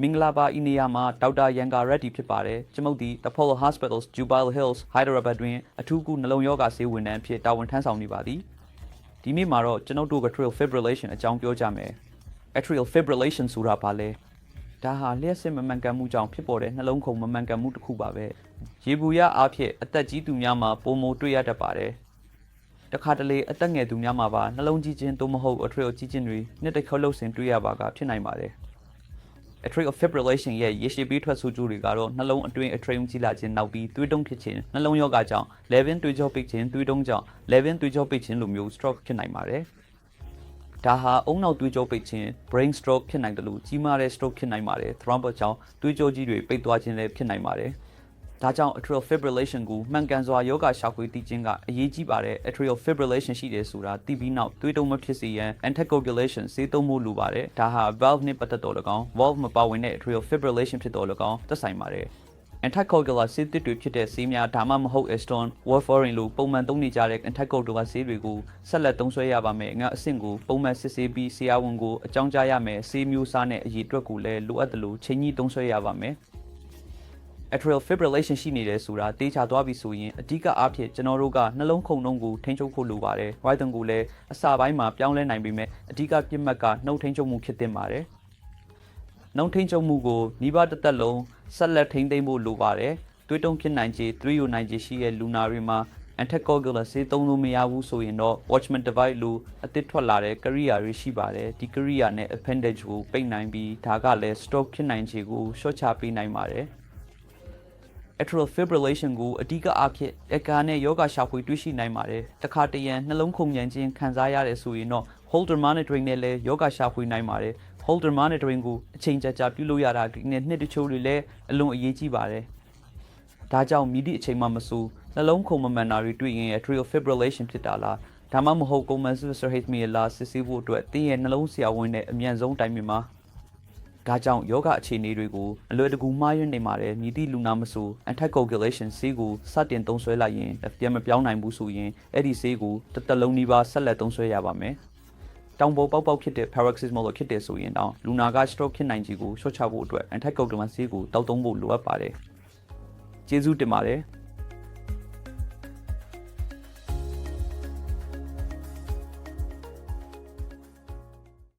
မင်္ဂလာပါဤနေရာမှာဒေါက်တာရန်ကာရက်ဒီဖြစ်ပါတယ်ကျွန်ုပ်ဒီ Apollo Hospitals Jubail Hills Hyderabad တွင်အထူးကုနှလုံးရောဂါဆေးဝန်ထမ်းအဖြစ်တာဝန်ထမ်းဆောင်နေပါသည်ဒီနေ့မှာတော့ကျွန်ုပ်တို့ atrial fibrillation အကြောင်းပြောကြမယ် atrial fibrillation ဆိုတာဘာလဲဒါဟာလျှက်စစ်မမှန်ကန်မှုကြောင့်ဖြစ်ပေါ်တဲ့နှလုံးခုန်မမှန်ကန်မှုတစ်ခုပါပဲရေဘူးရအားဖြင့်အသက်ကြီးသူများမှာပုံမတွေ့ရတတ်ပါတယ်တခါတလေအသက်ငယ်သူများမှာပါနှလုံးကြီးခြင်းသို့မဟုတ် atrial ကြီးခြင်းတွေနှစ်တစ်ခေါက်လို့စဉ်တွေ့ရပါကဖြစ်နိုင်ပါတယ် atrial fibrillation ရဲ့ရေရှည်ပြီးထွက်ဆိုးကျိုးတွေကတော့နှလုံးအတွင်း atrium ကြီးလာခြင်းနောက်ပြီးသွေးတုံးဖြစ်ခြင်းနှလုံးရောဂါကြောင့် level သွေးကြောပိတ်ခြင်းသွေးတုံးကြောင့် level သွေးကြောပိတ်ခြင်းလိုမျိုး stroke ဖြစ်နိုင်ပါတယ်ဒါဟာအုံနောက်သွေးကြောပိတ်ခြင်း brain stroke ဖြစ်နိုင်တယ်လို့ကြီးမားတဲ့ stroke ဖြစ်နိုင်ပါတယ် thrombus ကြောင့်သွေးကြောကြီးတွေပိတ်သွားခြင်းလည်းဖြစ်နိုင်ပါတယ် ဒါကြောင့် atrial fibrillation ကိုမှန်ကန်စွာယောဂရှာဖွေသိခြင်းကအရေးကြီးပါတယ် atrial fibrillation ရှိတယ်ဆိုတာသိပြီးနောက်သွေးတုံးမဖြစ်စေရန် anticoagulation ဆေးသုံးဖို့လိုပါတယ်ဒါဟာ valve နဲ့ပတ်သက်တော်၎င်း valve မပါဝင်တဲ့ atrial fibrillation ဖြစ်တော်၎င်းသက်ဆိုင်ပါတယ် anticoagulant ဆေးသစ်တွေဖြစ်တဲ့ဆေးများဒါမှမဟုတ် Eston, warfarin လိုပုံမှန်သုံးနေကြတဲ့ anticoagulant ဆေးတွေကိုဆက်လက်သုံးစွဲရပါမယ်ငါအဆင့်ကိုပုံမှန်စစ်ဆေးပြီးဆရာဝန်ကိုအကြောင်းကြားရမယ်ဆေးမျိုးစားနဲ့အရေးအတွက်ကိုလည်းလိုအပ်တယ်လို့ချိန်ကြီးသုံးစွဲရပါမယ် atrial fibrillation ရှိနေတယ်ဆိုတာတေးချသွားပြီဆိုရင်အဓိကအားဖြင့်ကျွန်တော်တို့ကနှလုံးခုန်နှုန်းကိုထိန်းချုပ်ဖို့လိုပါတယ်။ right ကိုလည်းအစာပိုင်းမှာပြောင်းလဲနိုင်ပေမဲ့အဓိကပြစ်မှတ်ကနှုတ်ထိန်းချုပ်မှုဖြစ်တင်ပါတယ်။နှုတ်ထိန်းချုပ်မှုကိုနှီးပါတစ်သက်လုံးဆက်လက်ထိန်းသိမ်းဖို့လိုပါတယ်။သွေးတုံးဖြစ်နိုင်ခြေ3ယူနိုင်ခြေရှိတဲ့လူနာတွေမှာ anticoagulant ဆေးသုံးလို့မရဘူးဆိုရင်တော့ Watchman device လိုအသစ်ထွက်လာတဲ့ကရိယာတွေရှိပါတယ်ဒီကရိယာနဲ့ appendage ကိုပိတ်နိုင်ပြီးဒါကလည်း stroke ဖြစ်နိုင်ခြေကိုရှော့ချပေးနိုင်ပါတယ် atrial fibrillation ကိုအဓိကအားဖြင့်အကာနဲ့ယောဂရှာဖွေတွေ့ရှိနိုင်ပါတယ်။တခါတရံနှလုံးခုန်မြန်ခြင်းခံစားရတယ်ဆိုရင်တော့ Holter monitoring နဲ့လည်းယောဂရှာဖွေနိုင်ပါတယ်။ Holter monitoring ကိုအချိန်ကြာကြာပြုလုပ်ရတာဒီနေ့နှစ်တချို့တွေလည်းအလွန်အရေးကြီးပါတယ်။ဒါကြောင့်မြည်သည့်အချိန်မှမဆိုနှလုံးခုန်မမှန်တာတွေတွေ့ရင် atrial fibrillation ဖြစ်တာလားဒါမှမဟုတ် common sister arrhythmia လားစစ်ဆေးဖို့အတွက်တင်းရဲ့နှလုံးဆရာဝန်နဲ့အမြန်ဆုံးတိုင်ပင်ပါ ဒါကြောင့်ယောဂအခြေအနေတွေကိုအလွယ်တကူမှားယွင်းနေပါတယ်မြည်သည့်လူနာမဆို anticoagulation ဆေးကိုစတင်သုံးစွဲလိုက်ရင်ပြန်မပြောင်းနိုင်ဘူးဆိုရင်အဲ့ဒီဆေးကိုတစ်သက်လုံးနီးပါးဆက်လက်သုံးစွဲရပါမယ်တောင်ပေါ်ပေါက်ပေါက်ဖြစ်တဲ့ paroxysmal လို့ဖြစ်တယ်ဆိုရင်တော့လူနာက stroke ဖြစ်နိုင်ခြေကိုရှော့ချဖို့အတွက် anticoagulant ဆေးကိုတောက်သုံးဖို့လိုအပ်ပါတယ်ကျေးဇူးတင်ပါတယ်